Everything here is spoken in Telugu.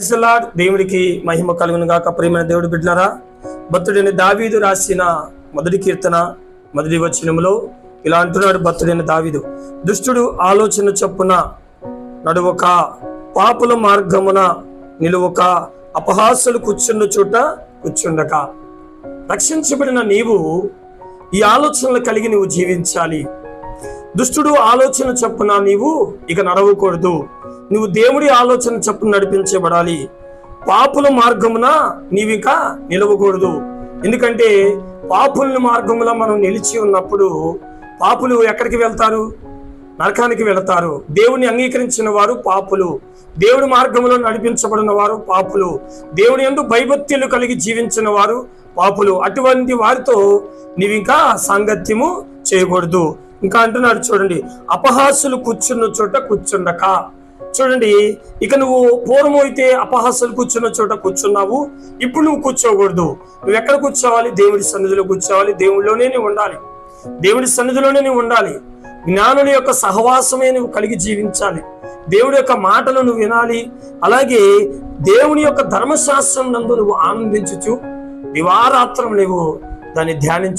Praise దేవుడికి మహిమ కలుగును గాక. ప్రియమైన దేవుడు బిడ్డలారా భక్తుడైన దావీదు రాసిన మొదటి కీర్తన మొదటి వచనంలో ఇలా అంటున్నాడు భక్తుడైన దావీదు. దుష్టుడు ఆలోచన చొప్పున నడువక పాపుల మార్గమున నిలువక అపహాసులు కూర్చున్న చోట కూర్చుండక. రక్షించబడిన నీవు ఈ ఆలోచనలు కలిగి నువ్వు జీవించాలి. దుష్టుడు ఆలోచన చొప్పున నీవు ఇక నడవకూడదు. నువ్వు దేవుడి ఆలోచన చొప్పున నడిపించబడాలి. పాపుల మార్గమున నీవిక నిలవకూడదు. ఎందుకంటే పాపుల మార్గంలో మనం నిలిచి ఉన్నప్పుడు పాపులు ఎక్కడికి వెళ్తారు? నరకానికి వెళతారు. దేవుని అంగీకరించిన వారు పాపులు. దేవుడి మార్గంలో నడిపించబడిన వారు పాపులు. దేవుని ఎందు భయభక్తులు కలిగి జీవించిన వారు పాపులు. అటువంటి వారితో నీవు ఇంకా సాంగత్యము చేయకూడదు. ఇంకా అంటున్నాడు చూడండి అపహాసులు కూర్చున్న చోట కూర్చుండక. చూడండి ఇక నువ్వు పూర్వం అయితే అపహాసాలు కూర్చున్న చోట కూర్చున్నావు ఇప్పుడు నువ్వు కూర్చోకూడదు. నువ్వు ఎక్కడ కూర్చోవాలి? దేవుడి సన్నిధిలో కూర్చోవాలి. దేవుడిలోనే నువ్వు ఉండాలి. దేవుడి సన్నిధిలోనే నువ్వు ఉండాలి. జ్ఞానుడి యొక్క సహవాసమే నువ్వు కలిగి జీవించాలి. దేవుడి యొక్క మాటలు నువ్వు వినాలి. అలాగే దేవుని యొక్క ధర్మశాస్త్రం నందు నువ్వు ఆనందించుచు దివారాత్రం నువ్వు దాన్ని ధ్యానించి.